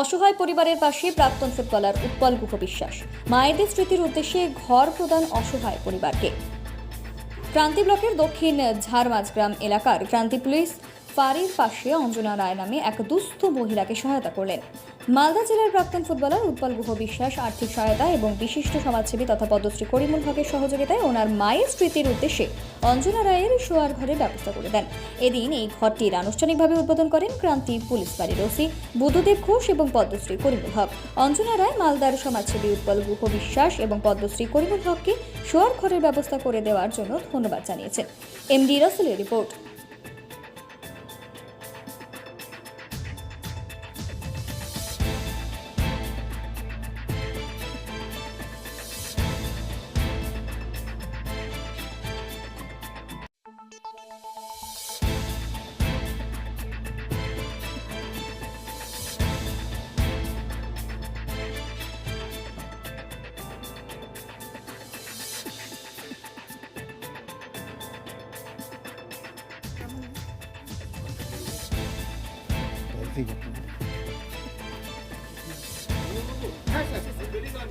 অসহায় পরিবারের পাশে প্রাক্তন ফুটবলার উৎপল গুহ বিশ্বাস। মায়েদের স্মৃতির উদ্দেশ্যে ঘর প্রদান অসহায় পরিবারকে। ক্রান্তি ব্লকের দক্ষিণ ঝাড়মাঝগ্রাম এলাকার ক্রান্তি পুলিশ ফাঁড়ির পাশে অঞ্জনা রায় নামে এক দুস্থ মহিলাকে সহায়তা করলেন। মালদা জেলার প্রাক্তন ফুটবলার উৎপল গুহ বিশ্বাস আর্থিক সহায়তা এবং বিশিষ্ট সমাজসেবী তথা পদ্মশ্রী করিমুল হকের সহযোগিতায় ওনার মায়ের স্মৃতির উদ্দেশ্যে অঞ্জনা রায়ের শোয়ার ঘরের ব্যবস্থা করে দেন। এদিন এই ঘরটির আনুষ্ঠানিকভাবে উদ্বোধন করেন ক্রান্তি পুলিশ বাড়ির ওসি বুধদেব ঘোষ এবং পদ্মশ্রী করিমুল হক। অঞ্জনা রায় মালদার সমাজসেবী উৎপল গুহ বিশ্বাস এবং পদ্মশ্রী করিমুল হককে শোয়ার ঘরের ব্যবস্থা করে দেওয়ার জন্য ধন্যবাদ জানিয়েছেন। এমডি রাসেলের রিপোর্ট।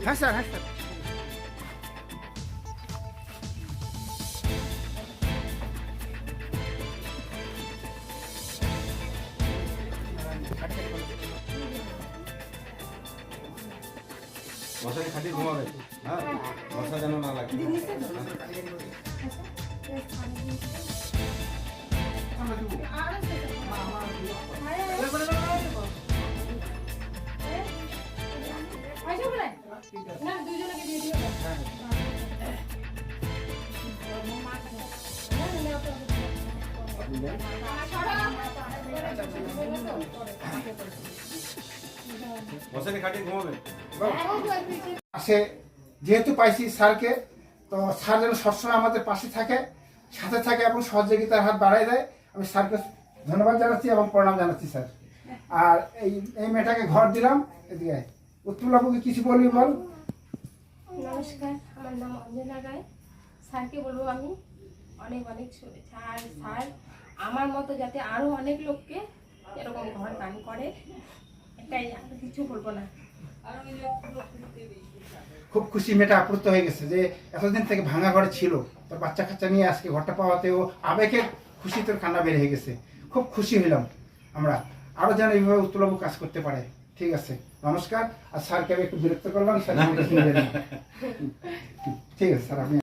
হ্যাঁ স্যার হ্যাঁ স্যার মশারি খাটিয়ে ঘুমাবে। হ্যাঁ? মশা যেন না লাগে। পাশে যেহেতু পাইছি স্যারকে, তো স্যার যেন সবসময় আমাদের পাশে থাকে, সাথে থাকে এবং সহযোগিতার হাত বাড়ায় দেয়। আমি স্যারকে ধন্যবাদ জানাচ্ছি এবং প্রণাম জানাচ্ছি, স্যার। আর এই এই মেয়েটাকে ঘর দিলাম, এদিকে উত্তমবাবুকে কিছু বলবি বল? নমস্কার, আমার নাম অঞ্জনা রায়। স্যারকে বলব আমি অনেক অনেক শুভেচ্ছা। আর স্যার আমার মতো যাতে আরও অনেক লোককে এরকম ঘর দান করে, এটাই আর কিছু বলব না। খুব খুশি মেয়েটা আপ্লুত হয়ে গেছে যে এতদিন থেকে ভাঙা ঘরে ছিল, তোর বাচ্চা কাচ্চা নিয়ে আজকে ঘরটা পাওয়াতে ও আবেগে খুশি তোর কান্না বের হয়ে গেছে। খুব খুশি হইলাম আমরা, আরও যেন এইভাবে উত্তরবাবু কাজ করতে পারে। ঠিক আছে নমস্কার। আর স্যারকে আমি একটু বিরক্ত করলাম স্যার। ঠিক আছে স্যার আমি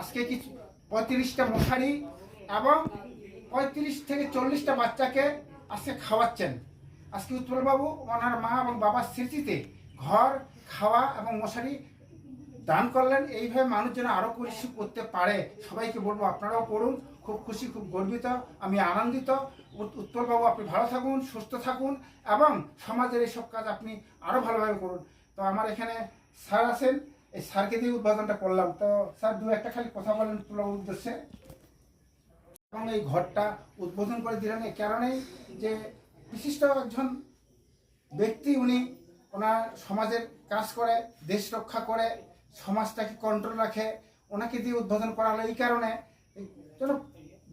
আজকে কিছু পঁয়ত্রিশটা মশারি এবং পঁয়ত্রিশ থেকে চল্লিশটা বাচ্চাকে আজকে খাওয়াচ্ছেন। আজকে উৎপলবাবু ওনার মা এবং বাবার স্মৃতিতে ঘর খাওয়া এবং মশারি দান করলেন, এইভাবে মানুষ যেন আরও কিছু করতে পারে। সবাইকে বলব, আপনারাও করুন। খুব খুশি, খুব গর্বিত, আমি আনন্দিত। উৎপলবাবু আপনি ভালো থাকুন, সুস্থ থাকুন, এবং সমাজের এইসব কাজ আপনি আরও ভালোভাবে করুন। তো আমার এখানে স্যার আছেন, এই স্যারকে দিয়ে উদ্বোধনটা করলাম। তো স্যার, দু একটা খালি কথা বলেন উৎপলবাবুর উদ্দেশ্যে। এবং এই ঘরটা উদ্বোধন করে দিলেন এই কারণেই যে বিশিষ্ট একজন ব্যক্তি উনি ওনার সমাজের কাজ করে, দেশ রক্ষা করে সমাজটাকে কন্ট্রোল রাখে, ওনাকে দিয়ে উদ্বোধন করা হলো। এই কারণে যেন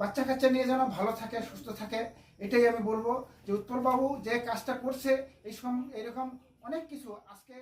বাচ্চা কাচ্চা নিয়ে যেন ভালো থাকে, সুস্থ থাকে, এটাই আমি বলব যে উৎপলবাবু যে কাজটা করছে, এই সম এরকম অনেক কিছু আজকে